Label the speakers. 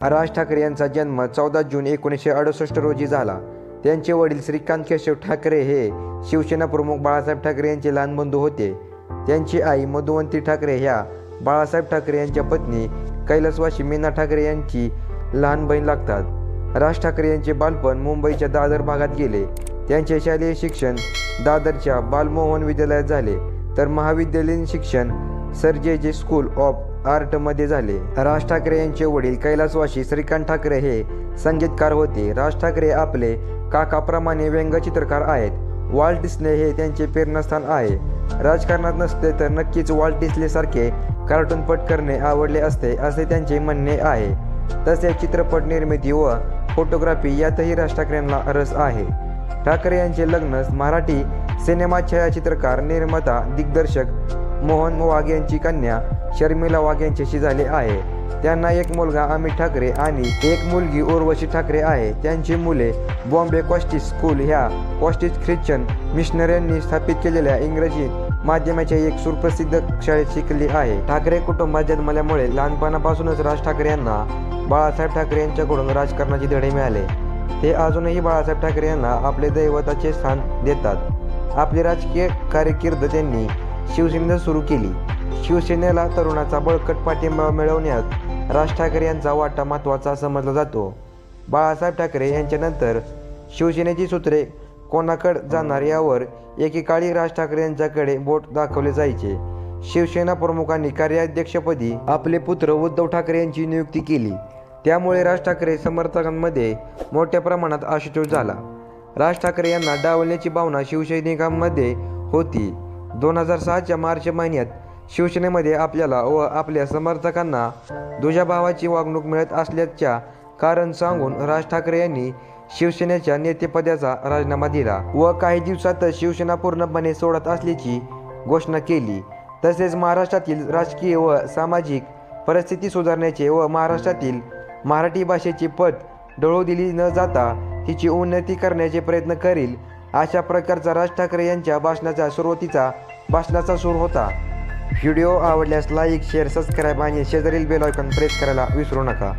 Speaker 1: राज ठाकरे यांचा जन्म चौदा जून एकोणीसशे अडुसष्ट रोजी झाला. त्यांचे वडील श्रीकांत केशव ठाकरे हे शिवसेना प्रमुख बाळासाहेब ठाकरे यांचे लहान बंधू होते. त्यांची आई मधुवंती ठाकरे ह्या बाळासाहेब ठाकरे यांच्या पत्नी कैलासवासी मीना ठाकरे यांची लहान बहीण लागतात. राज ठाकरे यांचे बालपण मुंबईच्या दादर भागात गेले. त्यांचे शालेय शिक्षण दादरच्या बालमोहन विद्यालयात झाले. तर महाविद्यालयीन शिक्षण सर जे जे स्कूल ऑफ आर्टमध्ये झाले. राज ठाकरे यांचे वडील कैलासवाशी श्रीकांत ठाकरे हे संगीतकार होते. राज ठाकरे आपले काकाप्रमाणे व्यंगचित्रकार आहेत. वॉल्ट डिस्ने हे त्यांचे प्रेरणास्थान आहे. राजकारणात नसते तर नक्कीच वॉल्ट डिस्लेसारखे कार्टूनपट करणे आवडले असते असे त्यांचे म्हणणे आहे. तसेच चित्रपट निर्मिती व फोटोग्राफी यातही राज ठाकरेंना रस आहे. ठाकरे यांचे लग्न मराठी सिनेमा छायाचित्रकार निर्माता दिग्दर्शक मोहन वाघ यांची कन्या शर्मिला वाघ यांच्याशी झाले आहे. त्यांना एक मुलगा अमित ठाकरे आणि एक मुलगी उर्वशी ठाकरे आहे. त्यांची मुले बॉम्बे कॉस्टिस स्कूल ह्या कॉस्टिस ख्रिश्चन मिशनऱ्यांनी स्थापित केलेल्या इंग्रजी माध्यमाच्या एक सुप्रसिद्ध शाळेत शिकली आहे. ठाकरे कुटुंबात जन्मल्यामुळे लहानपणापासूनच राज ठाकरे यांना बाळासाहेब ठाकरे यांच्याकडून राजकारणाचे धडे मिळाले. ते अजूनही बाळासाहेब ठाकरे यांना आपले दैवताचे स्थान देतात. आपली राजकीय कारकीर्द त्यांनी शिवसेनेनं सुरू केली. शिवसेनेला तरुणाचा बळकट पाठिंबा मिळवण्यात राज ठाकरे यांचा वाटा महत्त्वाचा समजला जातो. बाळासाहेब ठाकरे यांच्यानंतर शिवसेनेची सूत्रे कोणाकडे जाणार यावर एकेकाळी राज ठाकरे यांच्याकडे बोट दाखवले जायचे. शिवसेना प्रमुखांनी कार्याध्यक्षपदी आपले पुत्र उद्धव ठाकरे यांची नियुक्ती केली. त्यामुळे राज ठाकरे समर्थकांमध्ये मोठ्या प्रमाणात आशुतोष झाला. राज ठाकरे यांना डावलण्याची भावना शिवसैनिकांमध्ये होती. दोन हजार सहाच्या मार्च महिन्यात शिवसेनेमध्ये आपल्याला व आपल्या समर्थकांना दुजाभावाची वागणूक मिळत असल्याच्या कारण सांगून राज ठाकरे यांनी शिवसेनेच्या नेतेपदाचा राजीनामा दिला व काही दिवसातच शिवसेना पूर्णपणे सोडत असल्याची घोषणा केली. तसेच महाराष्ट्रातील राजकीय व सामाजिक परिस्थिती सुधारण्याचे व महाराष्ट्रातील मराठी भाषेची पद डळू दिली न जाता तिची उन्नती करण्याचे प्रयत्न करील अशा प्रकारचा राज ठाकरे यांच्या भाषणाचा सुरुवातीचा भाषणाचा सूर होता. व्हिडिओ आवडल्यास लाईक शेअर सबस्क्राईब आणि शेजारील बेल आयकॉन प्रेस करायला विसरू नका.